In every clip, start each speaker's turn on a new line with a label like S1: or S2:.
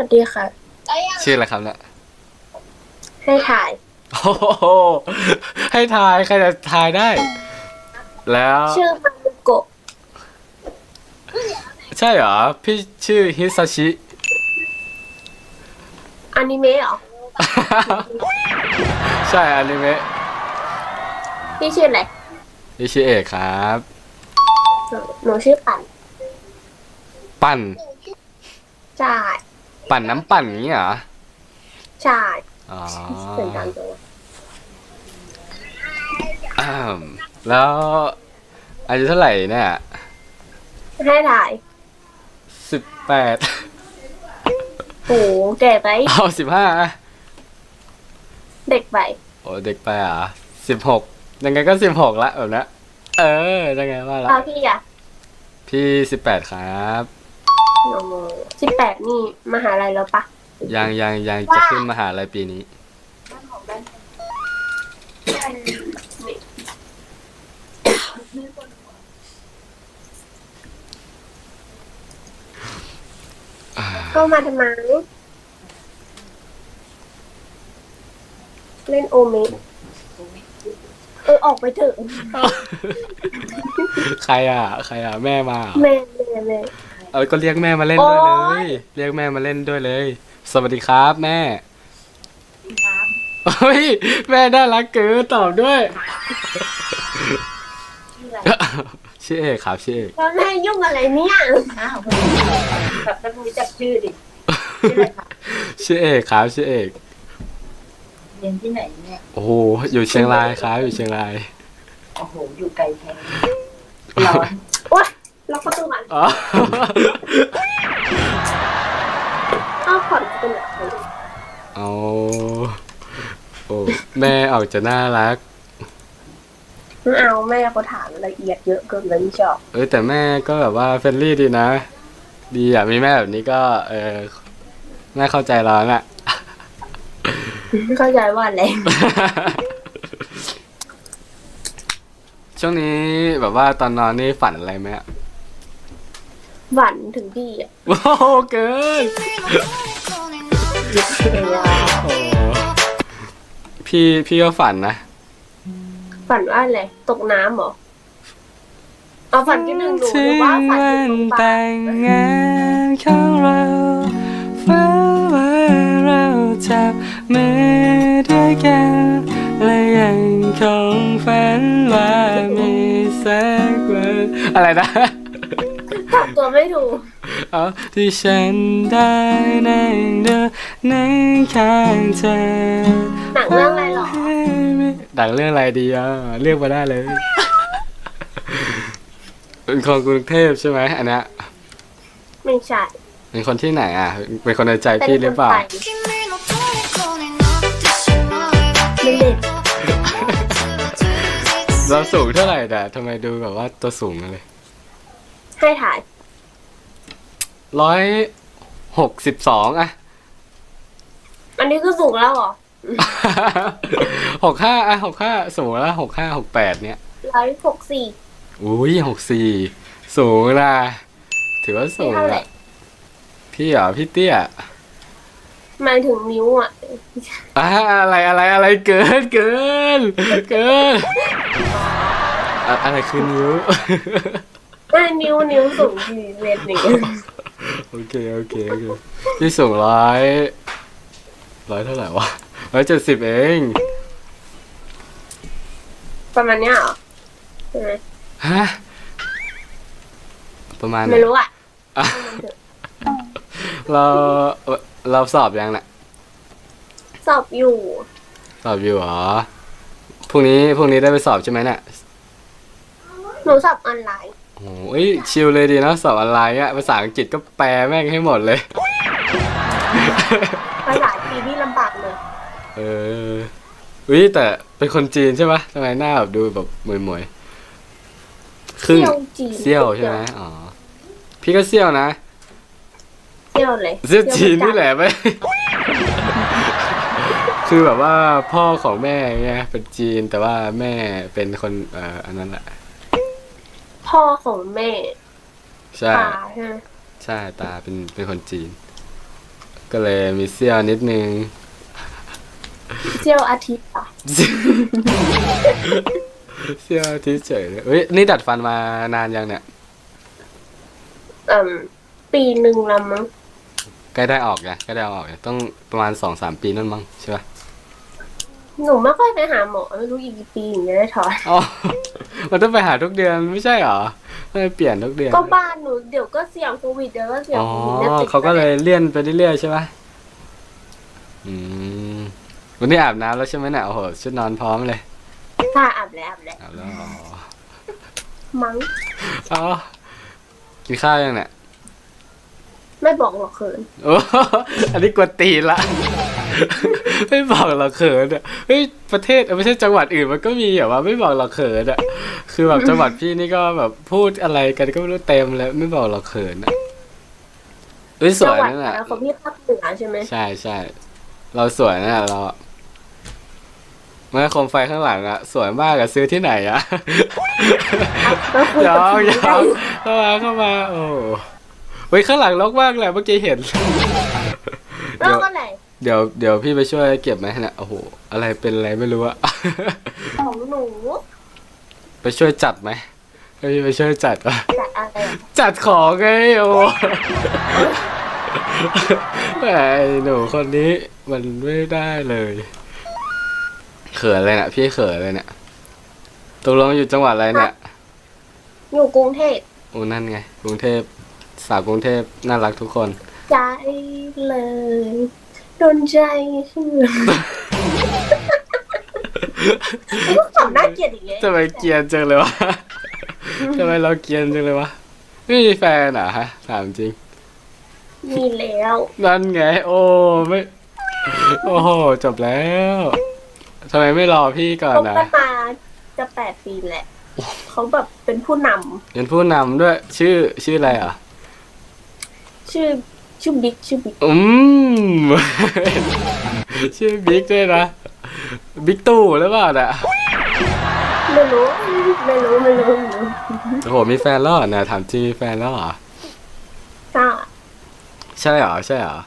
S1: วัสดีค่ะ
S2: ชื่ออะไรครับเนี่ย
S1: ให้ถ่าย
S2: โอ้โหให้ทายใครจะทายได้ แล้ว
S1: ชื่อมารุโกะ
S2: ใช่เหรอ พี่ชื่อฮิซาชิ
S1: อนิเมะเหรอ
S2: ใช่อนิเมะ
S1: พี่ชื่ออะไร
S2: พี่ชื่อเอกครับ
S1: หนูหนูชื่อปั่น
S2: ปั่น
S1: ใช่
S2: ปั่นน้ำปั่นอย่างนี้เหรอ
S1: ใช่
S2: อ๋อ
S1: เสียงดังจังวะ
S2: อ้าวแล้วอายุเท่าไหร่เนี่ย
S1: ให้ถ่าย
S2: สิบแปด
S1: โหแก่ไป
S2: เอาสิบห้า
S1: เด็กไป
S2: โอ้เด็กไปอะสิบหกยังไงก็สิบหกละแบบนี้เออยังไงว่าละ
S1: เอาพี่อะ
S2: พี่สิบแปดครับ
S1: โอ้ สิบแปดนี่มหาลัยแล้วปะ
S2: ยังยังยังจะขึ้นมหาลัยปีนี้
S1: ก็มาทำไมเล่นโอเมะเออออกไปเถอะ
S2: ใครอะ ใครอะ แม่มาเหรอ
S1: แม่แม่แม่
S2: เออก็เรียกแม่มาเล่นด้วยเล
S1: โอ๊
S2: ย
S1: ย
S2: เรียกแม่มาเล่นด้วยเลย สวัสดีครับแม่เฮ้ยแม่น่ารักเกินตอบด้วยชื่อเอกครับชื่อเอก
S1: แล้วแม่ยุ่งอะไรเนี่ย
S3: อ้าวแบบจะรู้จักชื่อดิชื่ออะไรคะ
S2: ชื่อเอกครับชื่อเอก
S3: เรียนที่ไหนเนี่ย
S2: โอ้โหอยู่เชียงรายครับอยู่เชียงราย
S3: โอ้โหอยู่ไกลแท้ร้อน
S1: โอ๊ย ล็อกประตูก่อน
S2: อ๋อ
S1: อ้าวผ่อนเป็นแบบนี้
S2: เอาโอ้แม่ออกจะน่ารัก
S1: ไม่เอาแม่เขาถามละเอียดเยอะเกินเลยไม่ชอบ
S2: เอ้ยแต่แม่ก็แบบว่าเฟรนลี่ดีนะ ดีอะมีแม่แบบนี้ก็ เออแม่เข้าใจเราน่ะ
S1: ไม่เข้าใจว่าอะไร
S2: ช่วงนี้แบบว่าตอนนอนนี่ฝันอะไรไหมอะ
S1: หวันถึงพี่อะ
S2: โอ้โหเกินโอ้โหพี่พี่ก็ฝันนะ
S1: ฝันว่าอะไรตกน้ำเหรอเอาฝันที่หนึ่งหนูห
S2: ถึ
S1: รืองว่าฝัน
S2: วั
S1: ที่
S2: น
S1: ตรงปา
S2: แต่งงานของเราฝันว่าเราจับมือด้วยกันและยังคงฝันว่ามีสักวันอะไรนะ
S1: ทำ ตัวไม่ถูก
S2: เอาที่ฉันได้นั่งดูนั่งข้างเธอ
S1: หนังเรื่องอะไรหรอ
S2: ดังเรื่องอะไรดีอะเรียกมาได้เลยเป็นคนกรุงเทพใช่ไหมอันเนี้ย
S1: ไม่ใช่
S2: เป็นคนที่ไหนอะ เป็นคนในใจพี่หรือเปล่า
S1: เป็นคนไทยไม่เล่น
S2: เราสูงเท่าไหร่แต่ทำไมดูแบบว่าตัวสูงจังเลย
S1: ให้ถ่าย
S2: ร้อยหกสิบสองอะ
S1: อันนี้คือสูงแล้วเหรอ
S2: หกห้าอะหกห้าสูงแล้วหกห้าหกแปดเนี่ย
S1: ร้อยหกสี่
S2: อุ้ยหกสี่สูงนะถือว่าสูง
S1: เท่าไหร่
S2: อะพี่เหรอพี่เตี้ย
S1: หมายถึงนิ้วอะ
S2: อะอะไรอะไรอะไรเกินเกินเกินอะอะไรคือนิ้ว
S1: ไม่นิ้วนิ้วสูงสี่เมตรหนึ่ง
S2: โอเคโอเคโอเคพี่สูงร้อยร้อยเท่าไหร่วะร้อยเจ็ดสิบเอง
S1: ประมาณเนี้ยเหรอใช่ไหม
S2: ฮะ ประมาณไหน
S1: ไม่รู้อะ
S2: อะเราเราสอบยังน่ะ
S1: สอบอยู่
S2: สอบอยู่เหรอ พรุ่งนี้พรุ่งนี้ได้ไปสอบใช่ไหมเนี่ย
S1: หนูสอบออนไลน์
S2: โอ้ยชิลเลยดีนะสอบออนไลน์อะภาษาอังกฤษก็แปลแม่งให้หมดเลย
S1: ภาษาจีนที่ลำบากเลย
S2: เออวิแต่เป็นคนจีนใช่ปะทำไมหน้าแบบดูแบบมวยมวยๆครึ่ง
S1: เซี่ยวจีน
S2: เซี่ยวใช่ไหมอ๋อพี่ก็เซี่ยวนะ
S1: เซี่ยวเลย
S2: เซี่ยวจีนนี่แหละไม่คือแบบว่าพ่อของแม่ไงเป็นจีนแต่ว่าแม่เป็นคนเอ่ออันนั้นแหละ
S1: พ่อของแม่
S2: ใช่
S1: ตาใช่ไหม
S2: ใช่ตาเป็นเป็นคนจีน ก็เลยมีเสี้ยวนิดนึง
S1: เจียวอาทิตย์อะ
S2: เสี้ยวที่เฉยเลยเฮ้ยนี่ดัดฟันมานานยังเนี่ย
S1: อืมปีหนึ่งละมั้ง
S2: ใกล้ได้ออกไงใกล้ได้ออกไงต้องประมาณสองสามปีนั่นมั้งใช่ปะ
S1: หนูไม่ค่อยไปหาหมอไม่รู้อีกกี่ปีถึงจะได้ถอน
S2: อ๋อ มันต้องไปหาทุกเดือนไม่ใช่เหรอไม่เปลี่ยนทุกเดือน
S1: ก็บ้านหนูเดี๋ยวก็เสี่ยงโควิดเดี๋ยวก็เสี่ยง
S2: อ๋อ
S1: โควิดนี่ยติด
S2: เขาก็เลยเลื่อนไปเรื่อยๆใช่ปะอืมวันนี้อาบน้ำแล้วใช่ไหมเนี่ยโอ้โหชุดนอนพร้อมเลย
S1: ถ้าอาบแล้วอาบแล้ว
S2: อาบแล้วอ๋อ
S1: มั้ง
S2: อ๋อกินข้าวยังเนี่ย
S1: ไม่บอกหรอกเขิน
S2: โอ้อันนี้กวนตีนละ ไม่บอกเราเขินอะเฮ้ยประเทศเออไม่ใช่จังหวัดอื่นมันก็มีแบบว่าไม่บอกเราเขินอะ คือแบบจังหวัดพี่นี่ก็แบบพูดอะไรกันก็ไม่รู้เต็มเลยไม่บอกเราเขินอะเฮ้ยส
S1: จั
S2: วย
S1: หวัด
S2: นั่น
S1: นะ
S2: น่ะ
S1: ของพี่ภาคเหนือใช่ไหม
S2: ใช่ใช่เราสวยนะเราอะเมื่อโคมไฟข้างหลังอะสวยมากอะซื้อที่ไหนอะ
S1: ก็คือ
S2: เดี๋ยว
S1: จะ
S2: เดี๋ยว
S1: ได้
S2: เข้ามาเข้ามาโอ้เฮ้ยข้างหลังรกมากเลยเมื่อกี้เห็น
S1: แล้
S2: เดี๋ยวว
S1: ก็ไหน
S2: เดี๋ยวเดี๋ยวพี่ไปช่วยเก็บไหมเนี่ยโอ้โห อะไรเป็นอะไรไม่รู้อะ
S1: ของหนู
S2: ไปช่วยจัดไหมให้พี่ไปช่วยจัดวะ
S1: จัดอะไรอะ
S2: จัดของไงโอ้แหมไอ้หนูคนนี้มันไม่ได้เลย เขินเลยเนี่ยพี่เขินเลยเนี่ยตกลงอยู่จังหวัดอะไรเนี่ย
S1: อยู่กรุงเทพ
S2: โอ้นั่นไงกรุงเทพสาวกรุงเทพน่ารักทุกคน
S1: ใจเลย โดนใจใช่ไหมลูกสาวน่าเกลียดอย่างเงี้ย
S2: ทำไมเกรียนจังเลยวะทำไมเราเกรียนจังเลยวะไม่มีแฟนเหรอะฮะถามจริง
S1: มีแล้ว
S2: นั่นไง โอ้ไม่ โอ้โหจบแล้วทำไมไม่รอพี่ก่อน
S1: คบ
S2: นะ
S1: กันมาจะแปดปีแหละ เขาแบบเป็นผู้น
S2: เป็นผู้นำด้วย ชื่อชื่ออะไรอะำ
S1: ชื่อ ชื่อบิ๊กชื่อบิ๊ก
S2: อืม ชื่อบิ๊กด้วยนะ บิ๊กตู่หรือเปล่าน่ะ
S1: ไม่รู้ไม่รู้ไม่รู้ไม่รู้
S2: โอ้โหมีแฟนแล้วเหรอเนี่ยถามจริงมีแฟนแล้วเหรอ
S1: ก็
S2: ใช่เหรอใช่เหรอ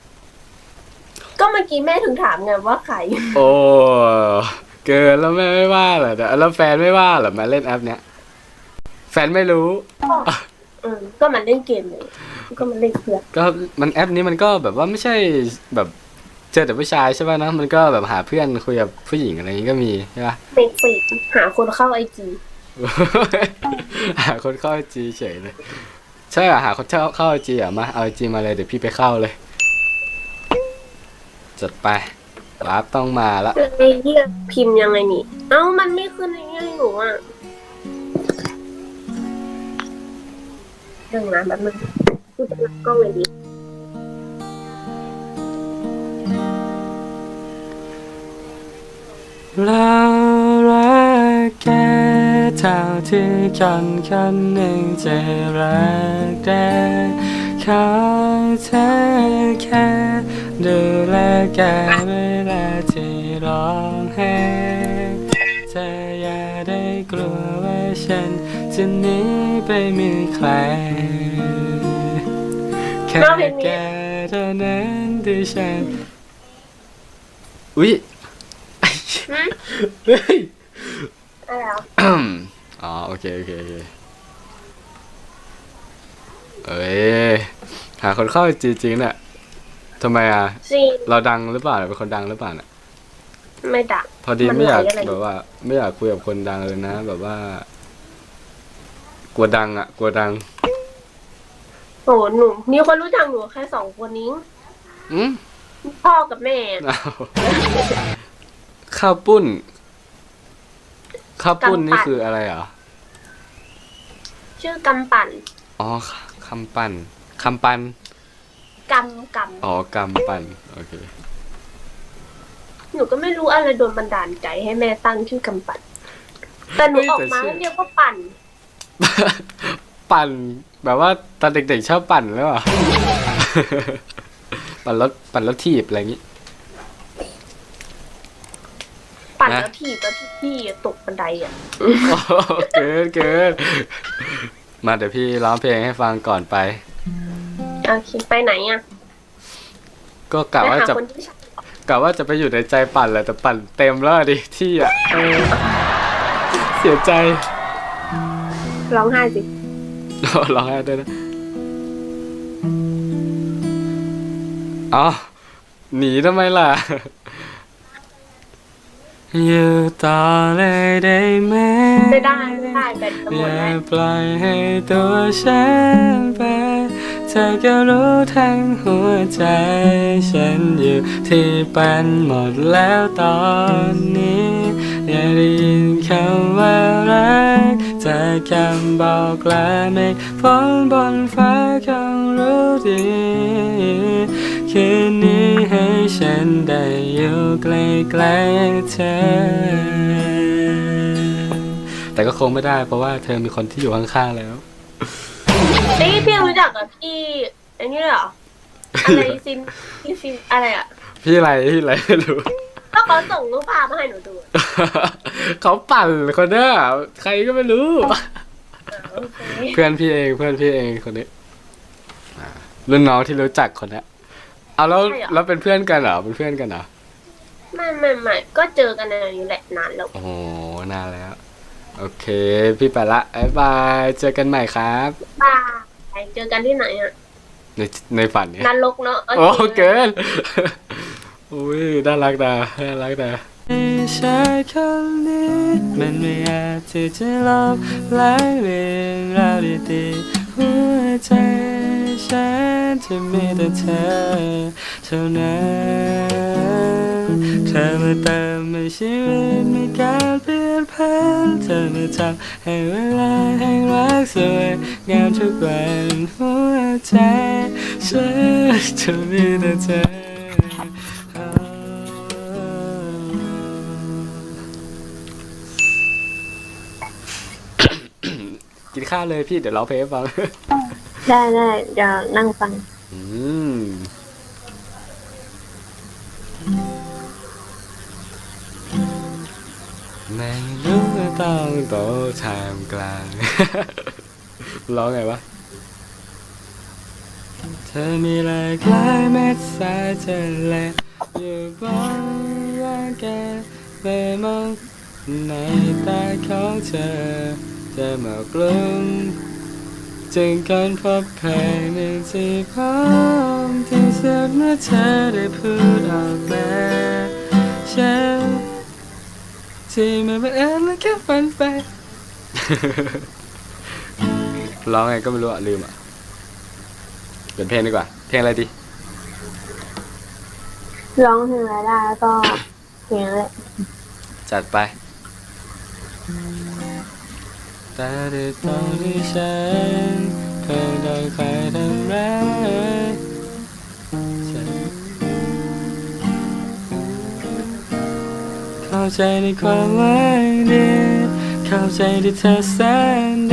S1: ก็เมื่อกี้แม่ถึงถามไงว่าใคร
S2: โอ้เกินแล้วแม่ไม่ว่าเหรอแล้วแฟนไม่ว่าเหรอมาเล่นแอปเนี้ยแฟนไม่รู้
S1: อืมก็มันเล่นเกมเลย ก็มันเล่นเพื่อน
S2: ก็มันแอปนี้มันก็แบบว่าไม่ใช่แบบเจอแต่ผู้ชายใช่ป่ะนะมันก็แบบหาเพื่อนคุยกับผู้หญิงอะไรอย่างงี้ก็มีใช่ป่ะ
S1: เฟกฟีดหาคนเข้าไอจี
S2: หาคนเข้าไอจีเฉยเลยใช่เหรอหาคนเข้าเข้าไอจีอะมาเอาไอจีมาเลยเดี๋ยวพี่ไปเข้าเลยจัดไปวาร์ปต้องมาละ
S1: ไอ้เหี้ยพิมพ์ยังไงนี่ เอ้ามันไม่ขึ้นไอ้เหี้ยให้หนูอะเรื่องนะแบบนึง กูจะรับกล้องเลยดิ
S2: เรารักแค่เท่าที่คนคนหนึ่งจะรักได้ขอเธอแค่ดูแลกันเวลาที่ร้องไห้เธออย่าได้กลัวว่าฉันจะหนีไปมีใคร ค่แกเท่านั้นที่ฉันอุ๊ย
S1: หืม
S2: เฮ้ย
S1: อะไรอะ
S2: อ๋อโอเคโอเคโอเคเอ้ยหาคนเข้าจริงๆเนี่ยทำไมอะ
S1: ซี
S2: เราดังหรือเปล่าเป็นคนดังหรือเปล่าเนี่ย
S1: ไม่ดัก
S2: พอดี
S1: มัน
S2: ไม่อยาก
S1: ไหลอะไร
S2: แบบว่า ไม่อยากคุยกับคนดังเลยนะ แบบว่ากลัวดังอะกลัวดัง
S1: โอ้หนูมีคนรู้จักหนูแค่สองคนนี้
S2: อืม
S1: พ่อกับแม่
S2: อ้าวข้าวปุ้น ข้าวปุ้นนี่คืออะไรเหรอ
S1: ชื่อกำปั่น
S2: อ๋อคำปันคำปัน
S1: กำก
S2: อ๋อกำปันโอเคำ
S1: หนูก็ไม่รู้อะไรโดนบันดาลใจให้แม่ตั้งชื่อกำปั่นแต่หนู
S2: เฮ้ย
S1: ออก
S2: แต่
S1: มา
S2: ชื่อ
S1: แล้วเรียกว่าปั่น
S2: ปั่น แบบว่าตอนเด็กๆชอบปั่นหรือเปล่าปั่นรถปั่นรถถีบอะไรอย่างงี้
S1: ปั่น
S2: นะ
S1: แล้วถีบแล้วที่ตกบันไดอะ
S2: โอ้โหเกินเกินมาเดี๋ยวพี่ร้องเพลงให้ฟังก่อนไป
S1: โอเคไปไหนอะ
S2: ก็กะ
S1: ไป
S2: ว่า
S1: หา
S2: จะ
S1: คนที่ใช่
S2: กะว่าจะไปอยู่ในใจปั่นแหละแต่ปั่นเต็มแล้วดิที่อะเออเสียใจ
S1: ร้องไห้สิ
S2: ร้องไห้ด้วยนะอ๋อหนีทำไมล่ะอยู่ต่อเลยได้ไหม
S1: ไม่ได้ไม่ได้เป็นตำร
S2: อ
S1: วจ
S2: ย่า
S1: ได้
S2: ปล่อยให้ตัวฉันไปเธอก็รู้ทั้งหัวใจ ฉันอยู่ที่เป็นหมดแล้วตอนนี้ อย่าได้ยินคำว่ารัก จากคำบอกลาเมฆฝนบนฟ้าคงรู้ดีคืนนี้ให้ฉันได้อยู่ใกล้ๆเธอแต่ก็คงไม่ได้เพราะว่าเธอมีคนที่อยู่ข้างๆแล้ว
S1: นี่พี่รู้จักกับพี่ไอ้นี่เหรออะไรซิมพี่ซิมอะไรอะ
S2: พี่อะไรพี่อะไรไม่รู้
S1: ก็เขาส่งรูปภาพมาให้หนูดู
S2: เขาปั่นคนเนี้ยใครก็ไม่รู้
S1: โอเค
S2: เพื่อนพี่เองเพื่อนพี่เองคนนี้อ่ารุ่นน้องที่รู้จักคนเนี้ยเอาแล้วแล้วเป็นเพื่อนกันเหรอเป็นเพื่อนกันเหรอ
S1: ไม่ไม่ไม่ก็เจอกันในนี้แหละนานแล้ว
S2: โอ้โหนานแล้ว โอเค พี่ไปละบ๊ายบายเจอกันใหม่ครับ
S1: บ้ายเจอกันที่ไหนอะ
S2: ในในฝันเนี่ย
S1: นรกเนาะ
S2: โอ้เกิน อุ้ยน่ารักนะน่ารักนะชายคนนี้มันไม่อาจที่จะลบล้างเรื่องราวดีๆหัวใจฉันจะมีแต่เธอเท่านั้นเธอมาเติมให้ชีวิตมีการเปลี่ยนผ่านเธอมาทำให้เวลาแห่งรักสวยงามทุกวันหัวใจฉันจะมีแต่เธอ นข้าวเลยพี่เดี๋ยวร้องเพลงให้ฟัง
S1: ได้ได้เดี๋ยวนั่งฟัง
S2: อืม ไม่รู้ว่าต้องโตทามกลาง ร้องไงวะ เธอมีหลายคล้ายเม็ดสายทะเลอยู่บนร่างกายไม่มองในตาของเธอ จะมากลุ่มจึงค้นพบเพลงหนึ่งที่พร้อมที่สุดเมื่อเธอได้พูดออกมาฉันที่ไม่บังเอิญและแค่ฝันไปร้องไงก็ไม่รู้อะ ลืมอะเปลี่ยนเพลงดีกว่า เพลงอะไรดี
S1: ร้องเพลงอะไรได้ก็เพลงอะไร
S2: จัดไป แต่ด้วยตอนที่ฉันเคยโดนใครทำร้ายฉันเข้าใจในความหวังดีเข้าใจที่เธอแสนดี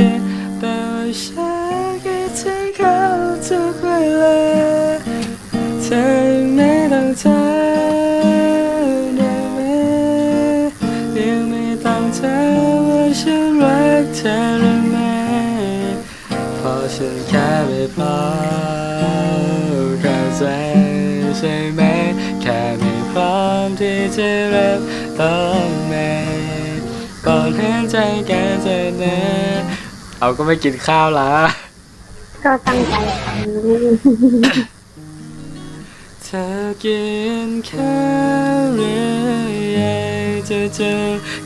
S2: เอาก็ไม่กินข้าวละ
S1: ก็ตั้งใจฟัง
S2: เธอกินข้าวหรือยังจะเจอ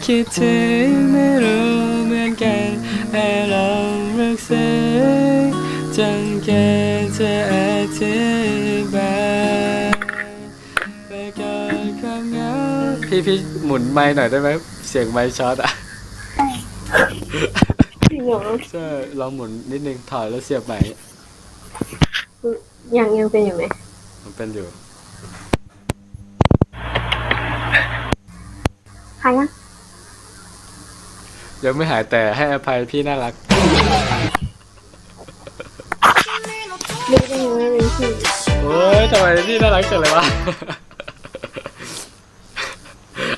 S2: คิดถึงไม่รู้เหมือนกันให้ลองรักษาจังแค่จะอธิบายไปก่อนความเหงาพี่พี่หมุนไม้หน่อยได้ไหมเสียงไม้ช็อตอะ ใช่ลองหมุนนิดนึงถอยแล้วเสียบใหม่
S1: ยังยังเป็นอยู่ไหม
S2: มันเป็นอยู่
S1: ใครยัง
S2: ยังไม่หายแต่ให้อภัยพี่น่ารัก
S1: รู้ได้ยังไม่เป็นพี่
S2: โอ้ยทำไมพี่น่ารักจังเลยวะ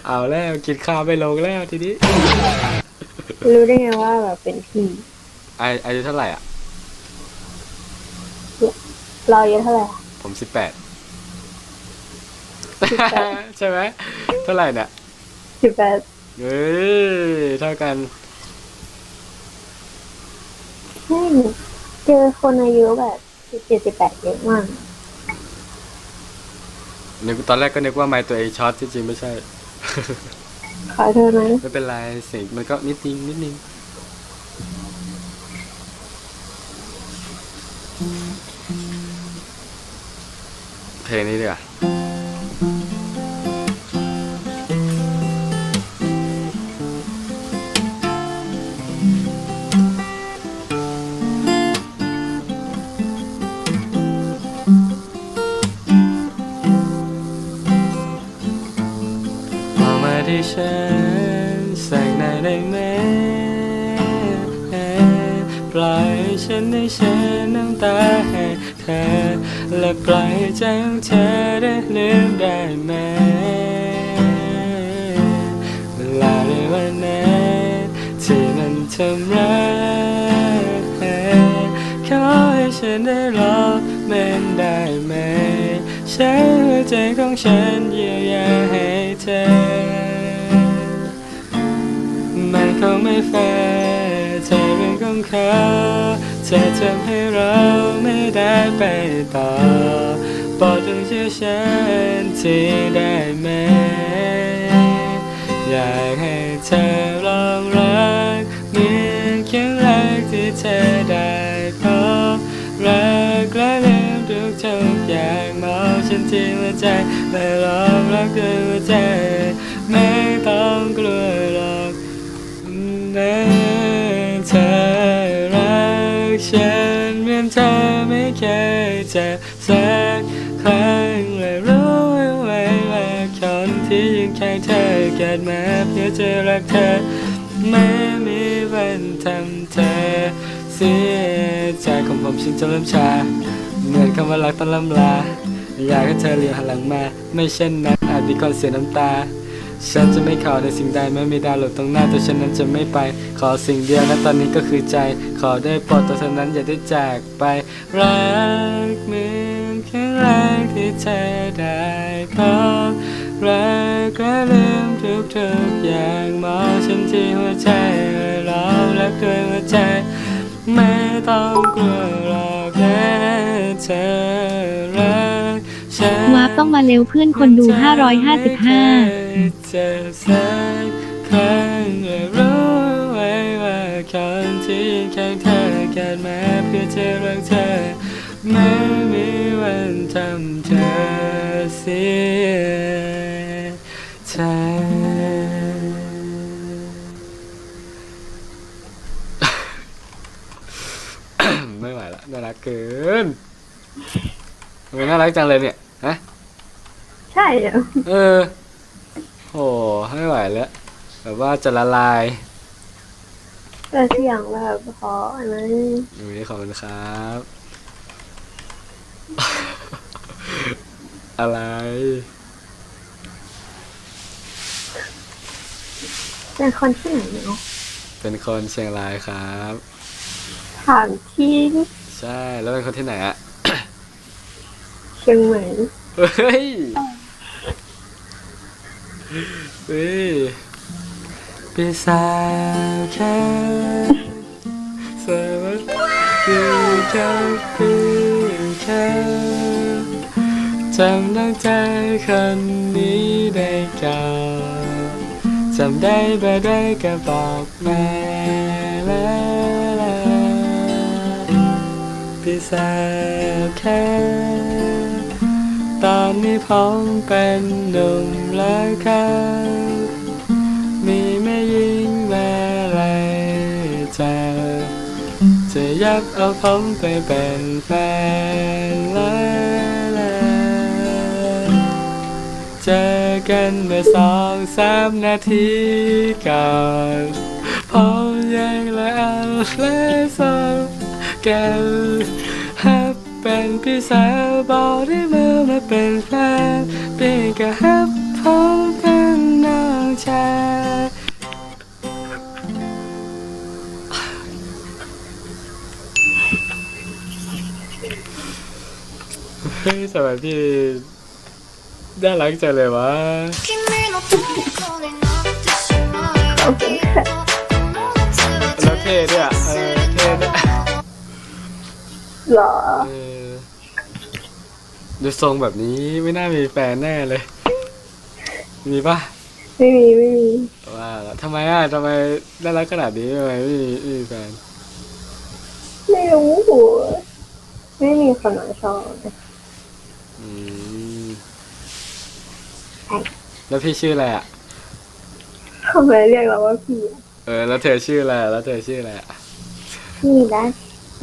S2: เอาแล้วกินข้าวไม่ลงแล้วทีนี้
S1: รู้ได้ไงว่าแบบเป็นพี่
S2: ไออายุเท่าไหร่อะ
S1: รอเยอะเท่าไหร่อะ
S2: ผมสิบแปดใช่ไหมเท่าไหร่เนี่ย
S3: สิบแปด
S2: เอ้ยเท่ากัน
S3: ใช่เจอคนอายุแบบสิบเจ็ดสิบแปดเยอะมาก
S2: นึกตอนแรกก็นึกว่าไม้ตัวเองช็อตที่จริงไม่ใช่
S3: ขอโทษนะ
S2: ไม่เป็นไรเสียงมันก็นิดนึงนิดนึงเพลงนี้ดีกว่า ดน้ำตาให้เธอ และปล่อยใจของเธอได้ลืมได้ไหม เวลาในวันนั้นที่มันทำร้ายขอให้ฉันได้รอมันได้ไหม ใช้หัวใจของฉันเยียวยาให้เธอ มันคงไม่แฟร์ เของเขาเธอทำให้เราไม่ได้ไปต่อโปรดจงเชื่อฉันที่ได้ไหม อยากให้เธอลองรักเหมือนครั้งแรกที่เธอได้พบรักและลืมทุกทุกอย่างมองฉันที่หัวใจและลองรักด้วยหัวใจ อนเธอไม่เคยเจ็บสักครั้งและรู้ไว้ว่าคนที่ยืนข้างเธอเกิดมาเพื่อจะรักเธอไม่มีวันทำเธอเสียใจของผมฉันจะเริ่มชาเหมือนคำว่ารักต้องลำลาอยากให้เธอเลี้ยวหันหลังมา ไม่เช่นนั้นอาจมีคนเสียน้ำตา ฉันจะไม่ขอในสิ่งใดแม้มีดาวหลบตรงหน้าแต่ฉันนั้นจะไม่ไป ขอสิ่งเดียวและตอนนี้ก็คือใจ ขอได้โปรดตัวเธอนั้นอย่าได้จากไป รักเหมือนแครั้งแรกที่เธอได้พบรักและลืมทุกๆอย่างมองฉันที่หัวใจเร้องรักด้วยหัวใจ ไม่ต้องกลัวหรอกนะเธอรักฉัน
S4: วาต้องมาเร็วเพื่อนคนดู 555
S2: เจอสักครั้งและรู้ไว้ว่าคนที่ยืนข้างเธอเกิดมาเพื่อจะรักเธอไม่มีวันทำเธอเสียใจไม่ไหวละน่ารักเกินทำไมน่ารักจังเลยเนี่ยฮะ
S3: ใช่เหรอ
S2: เออ โอ้ไม่ไหวแล้วแบบว่าจะละลาย
S3: แต่เสียงแบบเพราะอันนั้น
S2: อย่างนี้ขอบคุณครับ อะไร
S3: เป็นคนที่ไหนเนาะ
S2: เป็นคนเชียงรายครับ
S3: ถามที่
S2: ใช่แล้วเป็นคนที่ไหนอะ
S3: เชียงใหม่
S2: เฮ้ย เฮ้ยพี่สาวแค่สวัสดีครับพี่แค่จำน้องใจคนนี้ได้ก่อนจำได้บ่ได้ก็บอกมาแล้วพี่สาวแค่ ตอนนี้ผมเป็นหนุ่มแล้วครับมีแม่ยิงแมาไล่เจอจะยับเอาผมไปเป็นแฟนแล้วเจอกันเมื่อสองสามนาทีก่อนผมยังละอันและสองกัน เป็นพี่สาวบอกได้เมื่อมาเป็นแฟนพี่ก็ฮับผมเป็นน้องชายเฮ้ยสวัสดีน่ารักจังเลยวะ
S3: โอเคค่ะ
S2: แล้วเท่ด้วยอะเออเท่ด้วย
S3: หรอ
S2: เออดูทรงแบบนี้ไม่น่ามีแฟนแน่เลย มีปะ
S3: ไม่มีไม่มี
S2: ว่าแล้วทำไมอะทำไมน่ารักขนาดนี้ทำไมไม่มีไม่มีแฟน
S3: ไม่รู้ไม่มีคนมาชอบ
S2: อืม
S3: ใช่
S2: แล้วพี่ชื่ออะไรอะ
S3: ทำไมเรียกเราว่าพี่
S2: เออ แล้วเธอชื่ออะไรอะแล้วเธอชื่ออะไรอะ
S3: พี่ดัช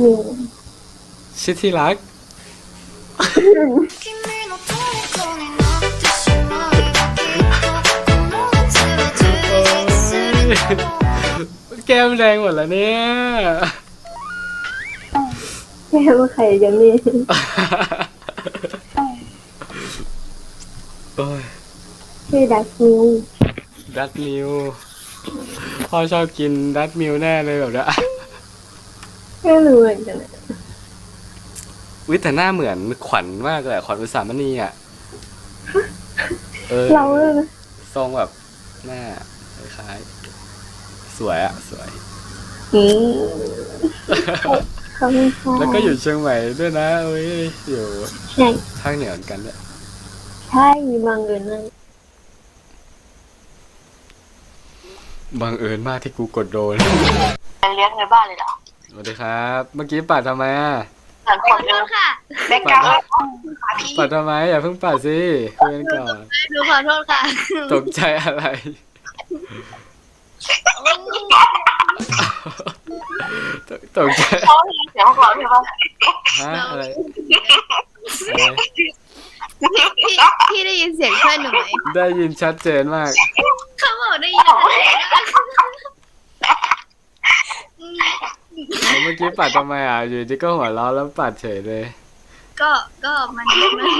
S3: มิว
S2: ชื่อที่รักโอ้ยแก้มแดงหมดแล้วเนี่ย
S3: แม่ว่าใครกันนี่
S2: โอ้ย
S3: ชื่อดัชมิว
S2: ดัตมิวพ่อชอบกินดัตมิวแน่เลยแบบเนี้ย
S3: ไม่รู้เหมือนกันอะ
S2: วิแต่หน้าเหมือนขวัญมากเลยอะขวัญอุสามณีอะเออ
S3: เราเนี่ยนะ
S2: ทรงแบบหน้าคล้ายๆสวยอะสวย
S3: อืมเขาไม่ชอบ
S2: แล้วก็อยู่เชียงใหม่ด้วยนะเอ้ยอยู่
S3: ใช่
S2: ภาคเหนือเหมือนกันเนี่ย
S3: ใช่บังเอิญมาก
S2: บังเอิญมากที่กูกดโดน
S5: เลี้ยงในบ้านเลยเหรอ
S2: สวัสดีครับ เมื่อกี้ปัดทำไมอะ
S5: หลังคนเดิมค่ะแบ็กกราวด์ขาพี่
S2: ปัดทำไมอย่าเพิ่งปัดสิคุยกันก่อน
S5: หนูขอโทษค่ะ
S2: ตกใจอะไร ตกตกใจ
S5: เขาเสียงของเราใช่ปะ
S2: ฮะอะไรอะไร
S6: พี่พี่ได้ยินเสียงเพื่อนหนูไหม
S2: ได้ยินชัดเจนมาก
S6: เขาบอกได้ยินอะไรนะ
S2: แล้วเมื่อกี้ปัดทำไมอะอยู่ดีก็หัวเราะแล้วปัดเฉยเลย
S6: ก็ก็มันมัน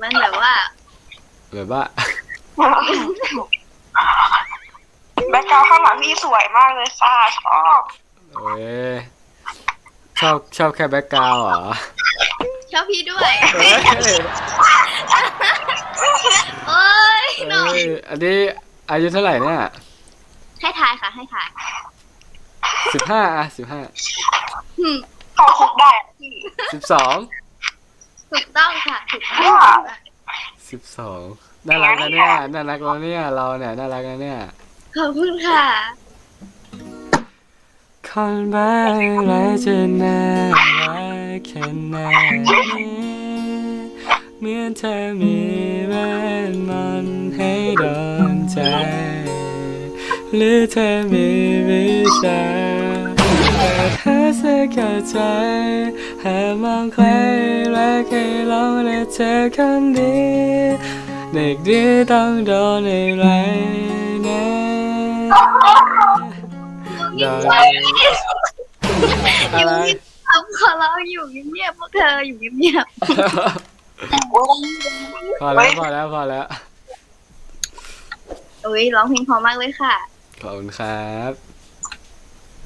S6: มันแบบว่า
S2: แบบว่า
S5: แบ็กกราวด์ข้างหลังพี่สวยมากเลยค่ะชอบ
S2: โอ้ยชอบชอบแค่แบ็กกราวด์เหรอ
S6: ชอบพี่ด้วย
S2: เฮ้ย
S6: โอ้ยหน่อ
S2: เฮ้ยอันนี้อายุเท่าไหร่เนี่ย
S6: ให้ทายค่ะ ให้ทาย
S2: สิบห้าอะสิบห้า
S6: หึ
S5: เข้าคุกได้พี่
S2: สิบสอง
S6: ถูกต้องค่ะถูกต้อง
S2: สิบสองน่ารักนะเนี่ยน่ารักแล้วเนี่ยเราเนี่ยน่ารักนะเนี่ย
S6: ขอบคุณค่ะ
S2: คนบ้าอะไรจะน่ารักแค่ไหนเหมื่อนเธอมีเวทมนต์ให้โดนใจ หรือเธอมีวิชาแต่ เธอสักเข้าใจหามองใครรักให้ลองแต่เธอคนดีเด็กดีต้องโดนอะไรนะโดนอะไร
S6: ทำขอเราอยู่เงียบๆพวกเธออยู่เงียบ
S2: พอแล้วพอแล้วพอแล้ว
S6: ๆโอ้ยร้องเพลงเพอมากเลยค่ะ
S2: ขอบคุณครับ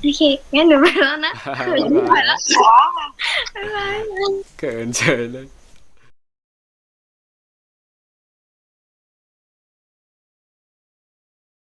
S6: โอเค งั้นหนูไปแล้วนะ
S2: บ๊ายบาย
S5: ว้าว
S6: บ๊ายบาย
S2: เกินเฉยเลย